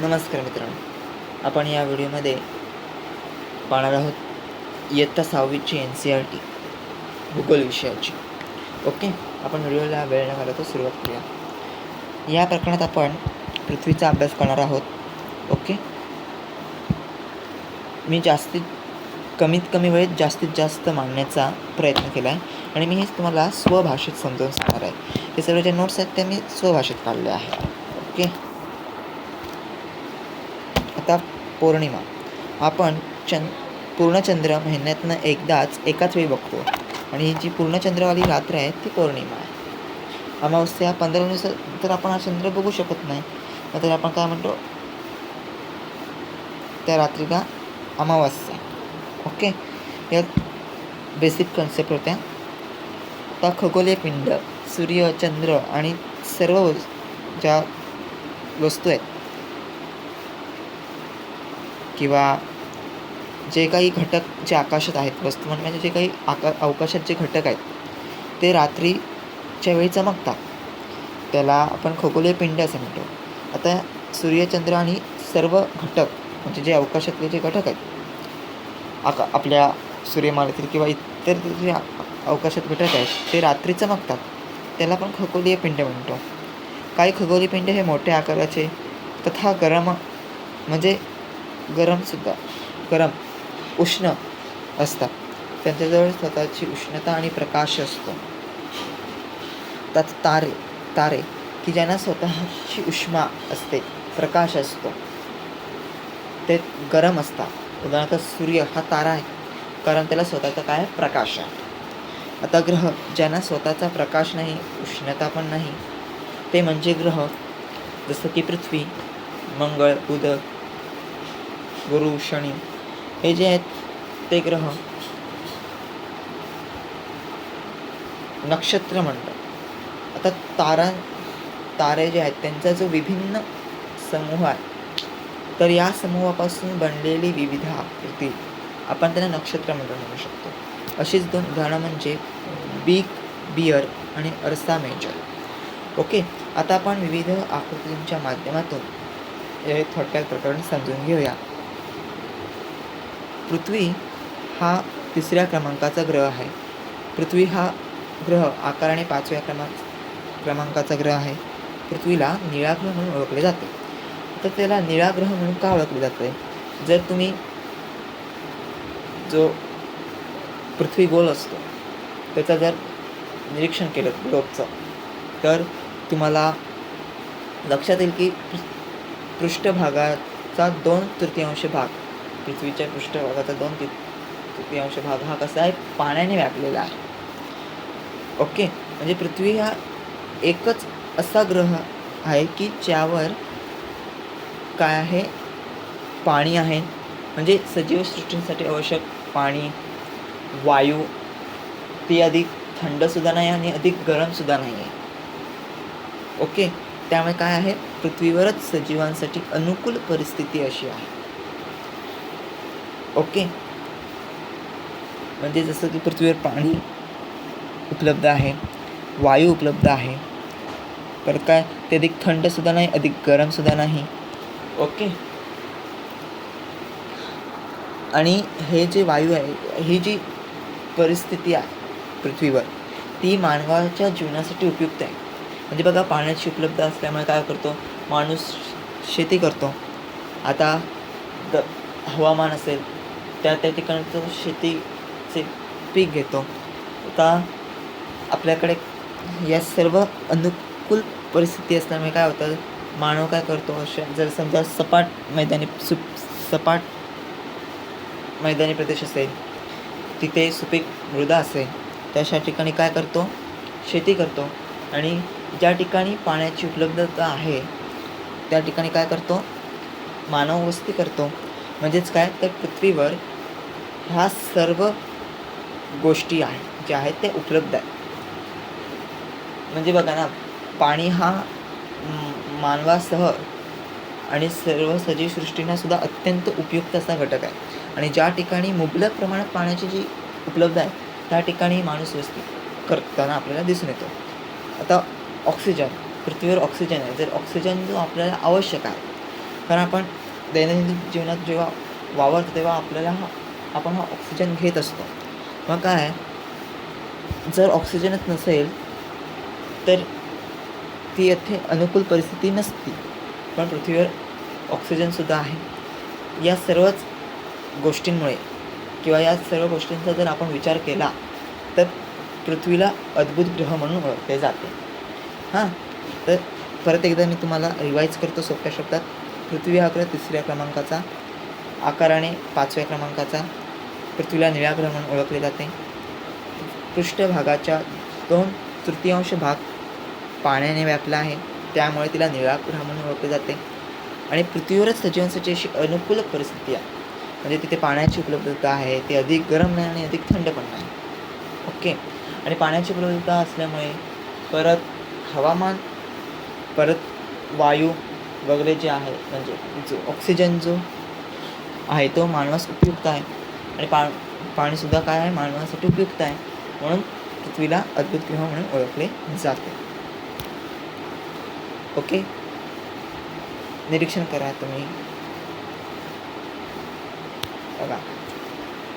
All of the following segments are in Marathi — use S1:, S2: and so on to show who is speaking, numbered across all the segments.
S1: नमस्कार मित्रांनो. आपण या व्हिडिओमध्ये पाहणार आहोत इयत्ता सहावीची एन सी आर टी भूगोल विषयाची. ओके? आपण व्हिडिओला वेळ न घालवता सुरुवात करूया. या प्रकरणात आपण पृथ्वीचा अभ्यास करणार आहोत. ओके? मी जास्तीत कमीत कमी वेळेत जास्तीत जास्त मांडण्याचा प्रयत्न केला आहे आणि मी हेच तुम्हाला स्वभाषेत समजावून सांगणार आहे. हे सर्व जे नोट्स आहेत ते मी स्वभाषेत काढले आहेत ओके? आता पौर्णिमा. आपण चंद पूर्णचंद्र महिन्यातनं एकदाच एकाच वेळी बघतो. आणि ही जी पूर्णचंद्रवाली रात्र आहे ती पौर्णिमा आहे. अमावस्या पंधरा दिवस तर आपण हा चंद्र बघू शकत नाही. तर आपण काय म्हणतो? त्या रात्रीला अमावस्या. ओके? या बेसिक कन्सेप्ट होत्या. आता खगोलीय पिंड सूर्य चंद्र आणि सर्व ज्या वस्तू आहेत किंवा जे काही घटक जे आकाशात आहेत वस्तुमान म्हणजे, म्हणजे जे काही आका अवकाशात जे घटक आहेत ते रात्रीच्या वेळी चमकतात त्याला आपण खगोलीय पिंड असं म्हणतो. आता सूर्यचंद्र आणि सर्व घटक म्हणजे जे अवकाशातले जे घटक आहेत आका आपल्या सूर्यमालेतील किंवा इतर जे अवकाशात घटक आहेत ते रात्री चमकतात त्याला आपण खगोलीय पिंड म्हणतो. काही खगोलीय पिंड हे मोठ्या आकाराचे तथा गरम म्हणजे गरमसुद्धा गरम उष्ण असतात. त्यांच्याजवळ स्वतःची उष्णता आणि प्रकाश असतो. त्यात तारे तारे की ज्यांना स्वतःची उष्मा असते प्रकाश असतो. ते गरम असतात. उदाहरणार्थ सूर्य हा तारा आहे कारण त्याला स्वतःचा काय? प्रकाश आहे. आता ग्रह ज्यांना स्वतःचा प्रकाश नाही उष्णता पण नाही ते म्हणजे ग्रह जसं की पृथ्वी मंगळ उदक गुरु शनी हे जे आहेत ते ग्रह नक्षत्र म्हणतात. आता तारा तारे जे आहेत त्यांचा जो विभिन्न समूह आहे तर या समूहापासून बनलेली विविध आकृती आपण त्यांना नक्षत्र म्हणून म्हणू शकतो. अशीच दोन उदाहरणं म्हणजे बिग बियर आणि अर्सा मेजर. ओके आता आपण विविध आकृतींच्या माध्यमातून हे थोडक्यात प्रकरण समजून घेऊया. पृथ्वी हा तिसऱ्या क्रमांकाचा ग्रह आहे. पृथ्वी हा ग्रह आकाराने पाचव्या क्रमांक क्रमांकाचा ग्रह आहे. पृथ्वीला निळा ग्रह म्हणून ओळखले जाते. तर त्याला निळा ग्रह म्हणून का ओळखले जाते? जर तुम्ही जो पृथ्वी गोल असतो त्याचं जर निरीक्षण केलं ग्लोबचं तर तुम्हाला लक्षात येईल की पृष्ठभागाचा दोन तृतीयांश भाग पृथ्वीच्या पृष्ठभागाचा दोन तृतीयांश भाग हा कसा आहे? पाण्याने व्यापलेला आहे. ओके म्हणजे पृथ्वी हा एकच असा ग्रह आहे की ज्यावर काय आहे? पाणी आहे. म्हणजे सजीव सृष्टींसाठी आवश्यक पाणी वायू ती अधिक थंडसुद्धा नाही आणि अधिक गरमसुद्धा नाही आहे ओके त्यामुळे काय आहे? पृथ्वीवरच सजीवांसाठी अनुकूल परिस्थिती अशी आहे. ओके. म्हणजे जसं की पृथ्वीवर पाणी उपलब्ध आहे वायू उपलब्ध आहे परत काय ते अधिक थंडसुद्धा नाही अधिक गरमसुद्धा नाही. ओके. आणि हे जे वायू आहे ही जी परिस्थिती आहे पृथ्वीवर ती मानवाच्या जीवनासाठी उपयुक्त आहे. म्हणजे बघा पाण्याची उपलब्ध असल्यामुळे काय करतो? माणूस शेती करतो. आता द हवामान असेल त्या त्या ठिकाणचं शेतीचे पीक घेतो. आता आपल्याकडे या सर्व अनुकूल परिस्थिती असल्यामुळे काय होतं? मानव काय करतो? अशा जर समजा सपाट मैदानी सु सपाट मैदानी प्रदेश असेल तिथे सुपीक मृदा असेल तर अशा ठिकाणी काय करतो? शेती करतो. आणि ज्या ठिकाणी पाण्याची उपलब्धता आहे त्या ठिकाणी काय करतो? मानव वस्ती करतो. म्हणजेच काय? तर पृथ्वीवर ह्या सर्व गोष्टी आहेत ज्या आहेत त्या उपलब्ध आहेत. म्हणजे बघा ना पाणी हा मानवासह आणि सर्व सजीव सृष्टींना सुद्धा अत्यंत उपयुक्त असा घटक आहे. आणि ज्या ठिकाणी मुबलक प्रमाणात पाण्याची जी उपलब्ध आहे त्या ठिकाणी माणूस वस्ती करताना आपल्याला दिसून येतो. आता ऑक्सिजन पृथ्वीवर ऑक्सिजन आहे. जर ऑक्सिजन जो आपल्याला आवश्यक आहे कारण आपण दैनंदिन जीवनात जेव्हा वावरतो तेव्हा आपल्याला हा आपण हा ऑक्सिजन घेत असतो. मग काय? जर ऑक्सिजनच नसेल तर ती येथे अनुकूल परिस्थिती नसती. पण पृथ्वीवर ऑक्सिजनसुद्धा आहे. या सर्वच गोष्टींमुळे किंवा या सर्व गोष्टींचा जर आपण विचार केला तर पृथ्वीला अद्भुत ग्रह म्हणून ओळखले जाते. हां? तर परत एकदा मी तुम्हाला रिवाईज करतो सोप्या शब्दात. पृथ्वी हा ग्रह तिसऱ्या क्रमांकाचा आकाराने पाचव्या क्रमांकाचा पृथ्वीला निळा ग्रह म्हणून ओळखले जाते. पृष्ठभागाच्या दोन तृतीयांश भाग पाण्याने व्यापला आहे. त्यामुळे तिला निळा ग्रह म्हणून ओळखले जाते. आणि पृथ्वीवरच सजीवांसाठी अशी अनुकूल परिस्थिती आहे. म्हणजे तिथे पाण्याची उपलब्धता आहे. ते अधिक गरम नाही आणि अधिक थंड पण नाही. ओके. आणि पाण्याची उपलब्धता असल्यामुळे परत हवामान परत वायू वगैरे जे आहे म्हणजे जो ऑक्सिजन जो आहे तो मानवास उपयुक्त आहे. आणि पा पाणीसुद्धा काय आहे? मानवासाठी उपयुक्त आहे. म्हणून पृथ्वीला अद्भुत ग्रह म्हणून ओळखले जाते. ओके? निरीक्षण करा तुम्ही. बघा.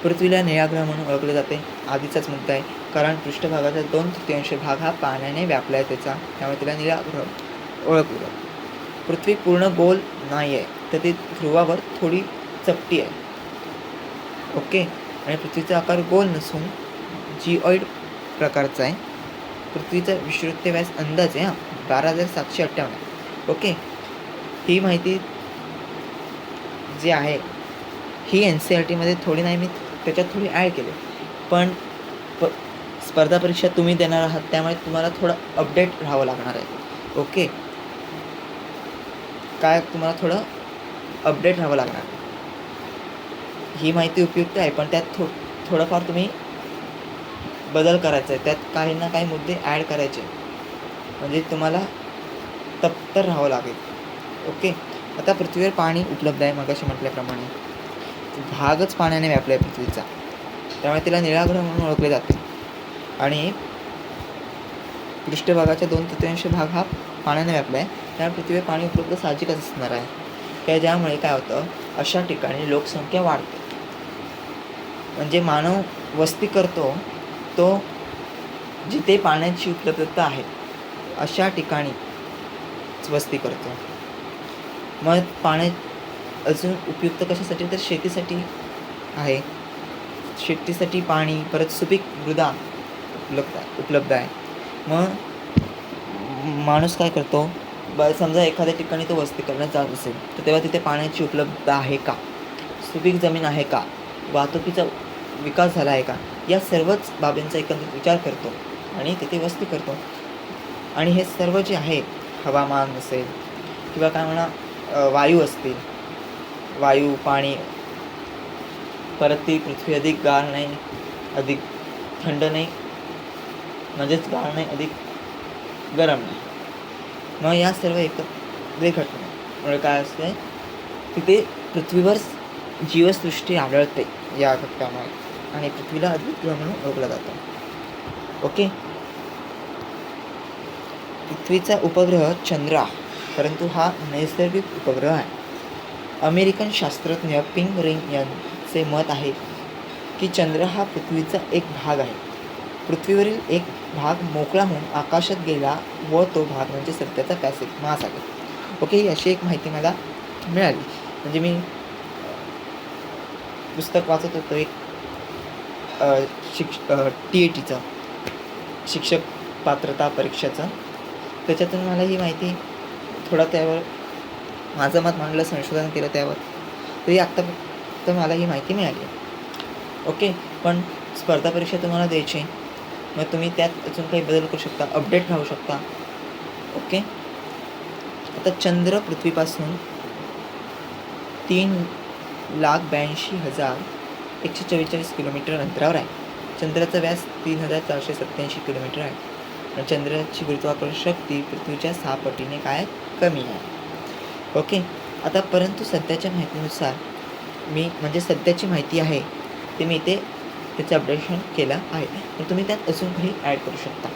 S1: पृथ्वीला निळा ग्रह म्हणून ओळखले जाते. आधीचाच मुद्दा आहे. कारण पृष्ठभागाचा दोन तृतीयांश भाग हा पाण्याने व्यापला आहे त्याचा. त्यामुळे तिला निळा ग्रह ओळखलं जातं. पृथ्वी पूर्ण गोल नाही आहे तर ती ध्रुवावर थोडी चपटी आहे. ओके. आणि पृथ्वीचा आकार गोल नसून जिओइड प्रकारचा आहे. पृथ्वीचा विषुवृत्त व्यास अंदाज आहे हां. बारा हजार सातशे अठ्ठावन्न. ओके. ही माहिती जी आहे ही एन सी आर टीमध्ये थोडी नाही मी त्याच्यात थोडी ॲड केली. पण प स्पर्धा परीक्षा तुम्ही देणार आहात त्यामुळे तुम्हाला थोडं अपडेट राहावं लागणार आहे. ओके. काय तुम्हाला थोडं अपडेट राहावं लागणार ही माहिती उपयुक्त आहे पण त्यात थो थोडंफार तुम्ही बदल करायचा आहे. त्यात काही ना काही मुद्दे ॲड करायचे. म्हणजे तुम्हाला तप्तर राहावं लागेल. ओके? आता पृथ्वीवर पाणी उपलब्ध आहे मगाशी म्हटल्याप्रमाणे. भागच पाण्याने व्यापला आहे पृथ्वीचा. त्यामुळे तिला निळाग्रह म्हणून ओळखले जाते. आणि पृष्ठभागाच्या दोन तृतीयांश भाग हा पाण्याने व्यापला आहे त्यामुळे पृथ्वीवर पाणी उपलब्ध साहजिकच असणार आहे. त्या ज्यामुळे काय होतं? अशा ठिकाणी लोकसंख्या वाढते. म्हणजे मानव वस्ती करतो तो जिथे पाण्याची उपलब्धता आहे अशा ठिकाणी वस्ती करतो. मग पाण्या अजून उपयुक्त कशासाठी? तर शेतीसाठी आहे. शेतीसाठी पाणी परत सुपीक मृदा उपलब्ध आहे उपलब्ध आहे. मग माणूस काय करतो? ब समजा एखाद्या ठिकाणी तो वस्ती करण्यात जात असेल तर तेव्हा तिथे पाण्याची उपलब्धता आहे का? सुपीक जमीन आहे का? वाहतुकीचा विकास झाला आहे का? या सर्वच बाबींचा एकंदरीत विचार करतो आणि तिथे वस्ती करतो. आणि हे सर्व जे आहे हवामान असेल किंवा काय म्हणा वायू असतील वायू पाणी परत ती पृथ्वी अधिक गार नाही अधिक थंड नाही म्हणजेच गार नाही अधिक गरम नाही. मग या सर्व एकत्र घटनामुळे म्हणजे काय असते तिथे पृथ्वीवर जीवसृष्टी आढळते या घटकामुळे. आणि पृथ्वीला अद्भुत ग्रह म्हणून ओळखला जातो. ओके पृथ्वीचा उपग्रह चंद्र परंतु हा नैसर्गिक उपग्रह आहे. अमेरिकन शास्त्रज्ञ पिंग रिंग यांचे मत आहे की चंद्र हा पृथ्वीचा एक भाग आहे. पृथ्वीवरील एक भाग मोकळा होऊन आकाशात गेला व तो भाग म्हणजे सत्याचा पॅसिफिक महासागर. ओके ही अशी एक माहिती मला मिळाली. म्हणजे मी पुस्तक वाचत होतो एक शिक्ष टी ए टीचं शिक्षक पात्रता परीक्षेचं. त्याच्यातून मला ही माहिती थोडा त्यावर माझं मत मांडलं संशोधन केलं त्यावर तरी आत्ता तर मला ही माहिती मिळाली. ओके पण स्पर्धा परीक्षा तुम्हाला द्यायची मग तुम्ही त्यात अजून काही बदल करू शकता अपडेट राहू शकता. ओके? आता चंद्र पृथ्वीपासून तीन लाख ब्याऐंशी हजार एकशे चव्वेचाळीस किलोमीटर अंतरावर आहे. चंद्राचा व्यास तीन हजार चारशे सत्त्याऐंशी किलोमीटर आहे. आणि चंद्राची गुरुत्वाकर्षण शक्ती पृथ्वीच्या सहा पटीने काय? कमी आहे. ओके आता परंतु सध्याच्या माहितीनुसार मी म्हणजे सध्याची माहिती आहे ते मी इथे त्याचं अपडेशन केलं आहे. तर तुम्ही त्यात अजून काही ॲड करू शकता.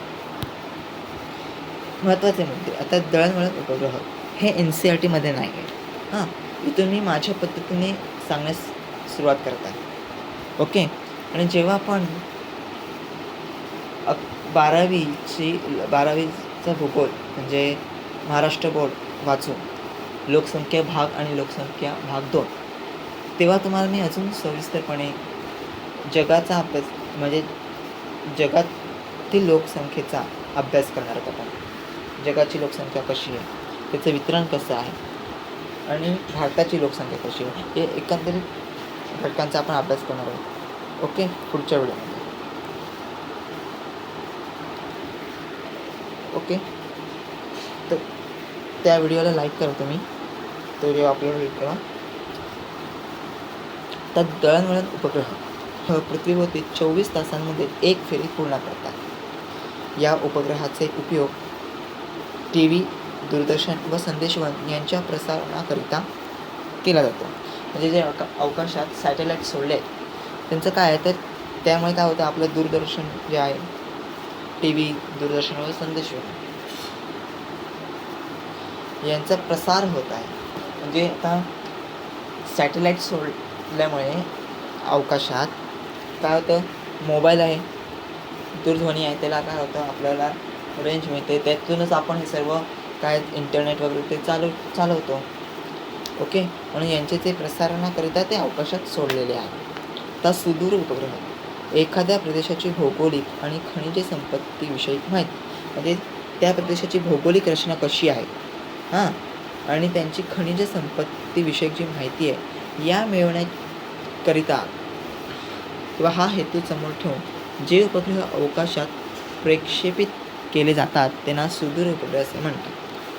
S1: महत्त्वाचे मुद्दे. आता दळणवळण उपग्रह. हे एन सी आर टीमध्ये नाही आहे हां इथून मी माझ्या पद्धतीने सांगण्यास सुरुवात करत आहे. ओके? आणि जेव्हा आपण अक बारावीची बारावीचा भूगोल म्हणजे महाराष्ट्र बोर्ड वाचू लोकसंख्या भाग आणि लोकसंख्या भाग दोन तेव्हा तुम्हाला मी अजून सविस्तरपणे जगाचा अभ्यास म्हणजे जगातील लोकसंख्येचा अभ्यास करणार आहोत आपण. जगाची लोकसंख्या कशी आहे? त्याचं वितरण कसं आहे? आणि भारताची लोकसंख्या कशी आहे? हे एकंदरीत घटकांचा आपण अभ्यास करणार आहोत. ओके? पुढच्या व्हिडिओमध्ये. ओके? तर त्या व्हिडिओला लाईक करा तुम्ही. तो व्हिडिओ अपलोड होईल करा. तर दळणवळण उपग्रह. पृथ्वीभोवती चोवीस तासांमध्ये एक फेरी पूर्ण करतात. या उपग्रहाचे उपयोग टी व्ही दूरदर्शन व संदेशवन यांच्या प्रसारणाकरिता केला जातो. म्हणजे जे अवका अवकाशात सॅटेलाईट सोडले आहेत त्यांचं काय आहे? तर त्यामुळे काय होतं? आपलं दूरदर्शन जे आहे टी व्ही दूरदर्शनवर संदेश यांचा प्रसार होत आहे. म्हणजे आता सॅटेलाईट सोडल्यामुळे अवकाशात काय होतं? मोबाईल आहे. दूरध्वनी आहे. त्याला काय होतं? आपल्याला रेंज मिळते. त्यातूनच आपण हे सर्व काय इंटरनेट वगैरे ते चालू चालवतो. ओके? म्हणून यांचे ते प्रसारणाकरिता ते अवकाशात सोडलेले आहे आता सुदूर उपग्रह एखाद्या प्रदेशाची भौगोलिक आणि खनिज संपत्तीविषयी माहिती म्हणजे त्या प्रदेशाची भौगोलिक रचना कशी आहे? हां? आणि त्यांची खनिज संपत्तीविषयक जी माहिती आहे या मिळवण्याकरिता किंवा हा हेतू समोर ठेवून जे उपग्रह अवकाशात प्रक्षेपित केले जातात त्यांना सुदूर उपग्रह असे म्हणतात.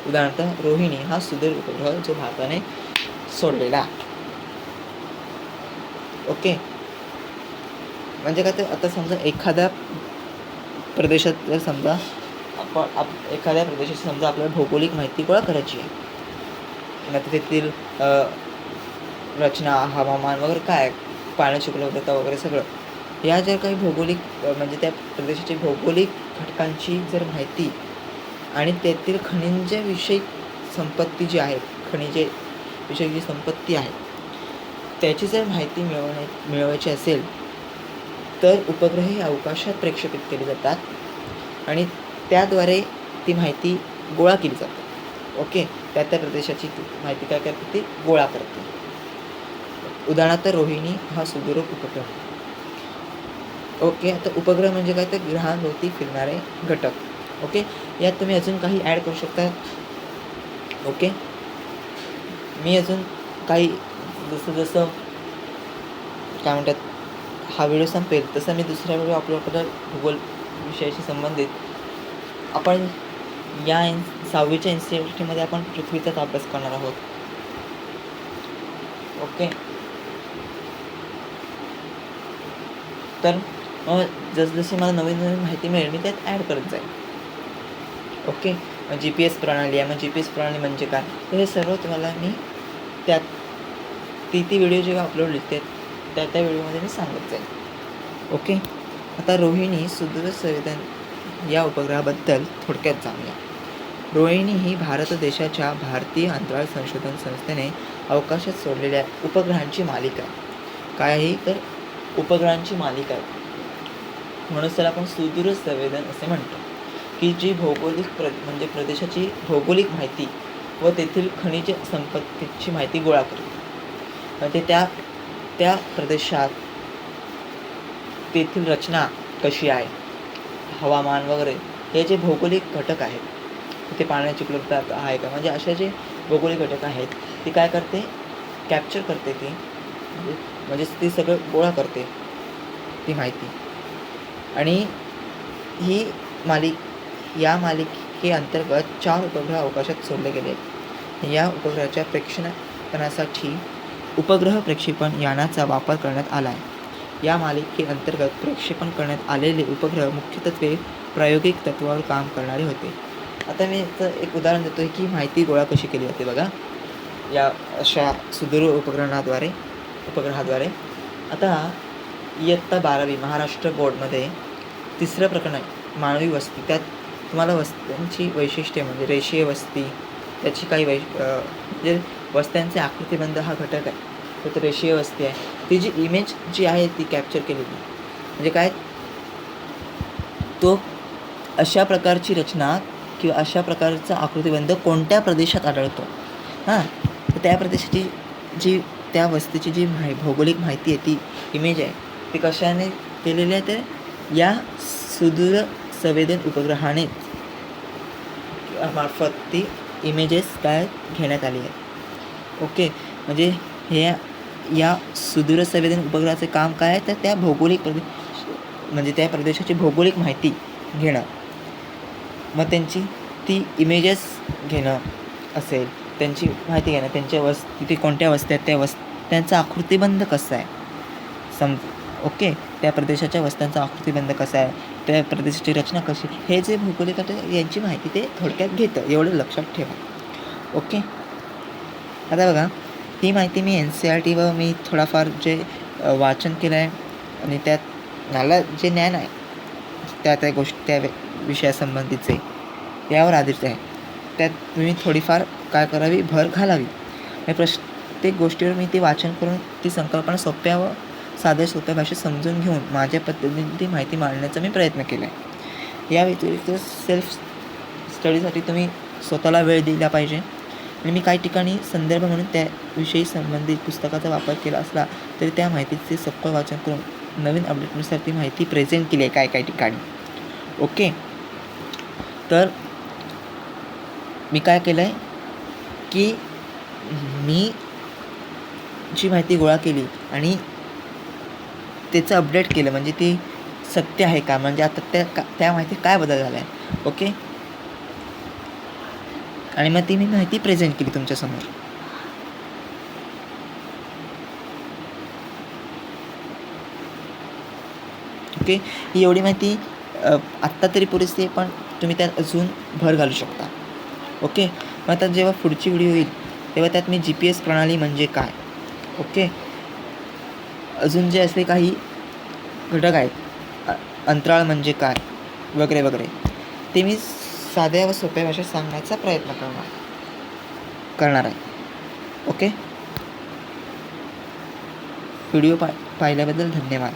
S1: उदाहरणार्थ रोहिणी हा सुदूर उपग्रह जो भारताने सोडलेला. आहे. ओके. म्हणजे काय तर आता समजा एखाद्या प्रदेशात जर समजा आपण आप एखाद्या प्रदेशाची समजा आपल्याला भौगोलिक माहिती गोळा करायची आहे. नंतर तेथील रचना हवामान वगैरे काय पाण्याची उपलब्धता वगैरे सगळं. या जर काही भौगोलिक म्हणजे त्या प्रदेशाची भौगोलिक घटकांची जर माहिती आणि तेथील खनिजविषयी संपत्ती जी आहे खनिजे विषयी जी संपत्ती आहे. त्याची जर माहिती मिळवणे मिळवायची असेल तर उपग्रह हे अवकाशात प्रेक्षेपित केले जातात आणि त्याद्वारे ती माहिती गोळा केली जाते. ओके? त्या त्या प्रदेशाची माहिती काय करते ती? गोळा करते. उदाहरणार्थ रोहिणी हा सुदूर उपग्रह. ओके? आता उपग्रह म्हणजे काय? तर ग्रहांभोवती फिरणारे घटक. ओके? यात तुम्ही अजून काही ॲड करू शकता. ओके? मी अजून काही जसं जसं काय म्हणतात हा व्हिडिओ संपेल तसं मी दुसऱ्या व्हिडिओ अपलोड करणार भूगोल विषयाशी संबंधित. आपण या एन सहावीच्या इन्स्टिट्यूटमध्ये आपण पृथ्वीचाच अभ्यास करणार आहोत. ओके तर मग जसजशी मला नवीन नवीन माहिती मिळेल मी त्यात ॲड करत जाईल. ओके जी पी एस प्रणाली आहे. मग जी पी एस प्रणाली म्हणजे काय? तर हे सर्व तुम्हाला मी त्यात ती ती व्हिडिओ जेव्हा अपलोड होते त्या त्या व्हिडिओमध्ये मी सांगत जाईल ओके आता रोहिणी सुदूर संवेदन या उपग्रहाबद्दल थोडक्यात जाणूया. रोहिणी ही भारत देशाच्या भारतीय अंतराळ संशोधन संस्थेने अवकाशात सोडलेल्या उपग्रहांची मालिका आहे. काय आहे तर उपग्रहांची मालिका आहे. म्हणून त्याला आपण सुदूर संवेदन असे म्हणतो. की जी भौगोलिक प्र म्हणजे प्रदेशाची भौगोलिक माहिती व तेथील खनिज संपत्तीची माहिती गोळा करते. म्हणजे त्या त्या प्रदेशात तेथील रचना कशी आहे? हवामान वगैरे हे जे भौगोलिक घटक आहेत तिथे पाण्याची उपलब्धता आहे का? म्हणजे असे जे भौगोलिक घटक आहेत ती काय करते? कॅप्चर करते ती. म्हणजेच ती सगळं गोळा करते ती माहिती. आणि ही मालिक या मालिकेअंतर्गत चार उपग्रह अवकाशात सोडले गेले या उपग्रहाच्या प्रेक्षणासाठी उपग्रह प्रक्षेपण यानाचा वापर करण्यात आला आहे. या मालिकेअंतर्गत प्रक्षेपण करण्यात आलेले उपग्रह मुख्यत्वे प्रायोगिक तत्वावर काम करणारे होते. आता मी याचं एक उदाहरण देतो. आहे की माहिती गोळा कशी केली जाते बघा. या अशा सुदूर उपग्रहाद्वारे उपग्रहाद्वारे. आता इयत्ता बारावी महाराष्ट्र बोर्डमध्ये तिसरं प्रकरण मानवी वस्ती. त्यात तुम्हाला वस्त्यांची वैशिष्ट्ये म्हणजे रेषीय वस्ती त्याची काही वै म्हणजे वस्त्यांचे आकृतीबंध हा घटक आहे. त्यात रेषीय वस्ती आहे. ती जी इमेज जी आहे ती कॅप्चर केलेली म्हणजे काय? तो अशा प्रकारची रचना किंवा अशा प्रकारचा आकृतीबंध कोणत्या प्रदेशात आढळतो? हां? तर त्या प्रदेशाची जी त्या वस्तीची जी माहि भौगोलिक माहिती आहे ती इमेज आहे. ती कशाने केलेली आहे तर या सुदूर संवेदन उपग्रहाने मार्फत ती इमेजेस काय घेण्यात आली आहे ओके म्हणजे हे या सुदूर संवेदन उपग्रहाचं काम काय आहे? तर त्या भौगोलिक प्रदेश म्हणजे त्या प्रदेशाची भौगोलिक माहिती घेणं. मग त्यांची ती इमेजेस घेणं असेल. त्यांची माहिती घेणं त्यांच्या वस् तिथे कोणत्या वस्त्या आहेत त्या वस् त्यांचा आकृतीबंध कसा आहे? सम ओके त्या प्रदेशाच्या वस्त्यांचा आकृतीबंध कसा आहे? त्या प्रदेशाची रचना कशी? हे जे भौगोलिक यांची माहिती ते थोडक्यात घेतं. एवढं लक्षात ठेवा. ओके? आता बघा ही माहिती मी एन सी आर टीवर मी थोडाफार जे वाचन केलं आहे आणि त्यात मला जे ज्ञान आहे त्या त्या गोष्टी त्या विषयासंबंधीचे यावर आधारित आहे. त्यात तुम्ही थोडीफार काय करावी? भर घालावी. आणि प्रत्येक गोष्टीवर मी ती वाचन करून ती संकल्पना सोप्या व साध्या सोप्या भाषेत समजून घेऊन माझ्या पद्धतीने ती माहिती मांडण्याचा मी प्रयत्न केला आहे या व्यतिरिक्त सेल्फ स्टडीसाठी तुम्ही स्वतःला वेळ दिला पाहिजे. आणि मी काही ठिकाणी संदर्भ म्हणून त्याविषयी संबंधित पुस्तकाचा वापर केला असला तरी त्या माहितीचे सखोल वाचन करून नवीन अपडेटनुसार ती माहिती प्रेझेंट केली आहे काय काय ठिकाणी. ओके तर मी काय केलं आहे की मी जी माहिती गोळा केली आणि त्याचं अपडेट केलं म्हणजे ती सत्य आहे का? म्हणजे आता त्या का त्या माहितीत काय बदल झाला आहे ओके? आणि मग ती मी माहिती प्रेझेंट केली तुमच्यासमोर ओके? ही एवढी माहिती आत्ता तरी पुरेशी आहे पण तुम्ही त्यात अजून भर घालू शकता. ओके? मग आता जेव्हा पुढची व्हिडिओ येईल तेव्हा त्यात मी जी पी एस प्रणाली म्हणजे काय? ओके? अजून जे असे काही घटक आहेत अंतराळ म्हणजे काय? वगैरे वगैरे. ते मी साध्या व सोप्या भाषेत सांगण्याचा प्रयत्न करणार करणार आहे. ओके? व्हिडिओ पा पाहिल्याबद्दल धन्यवाद.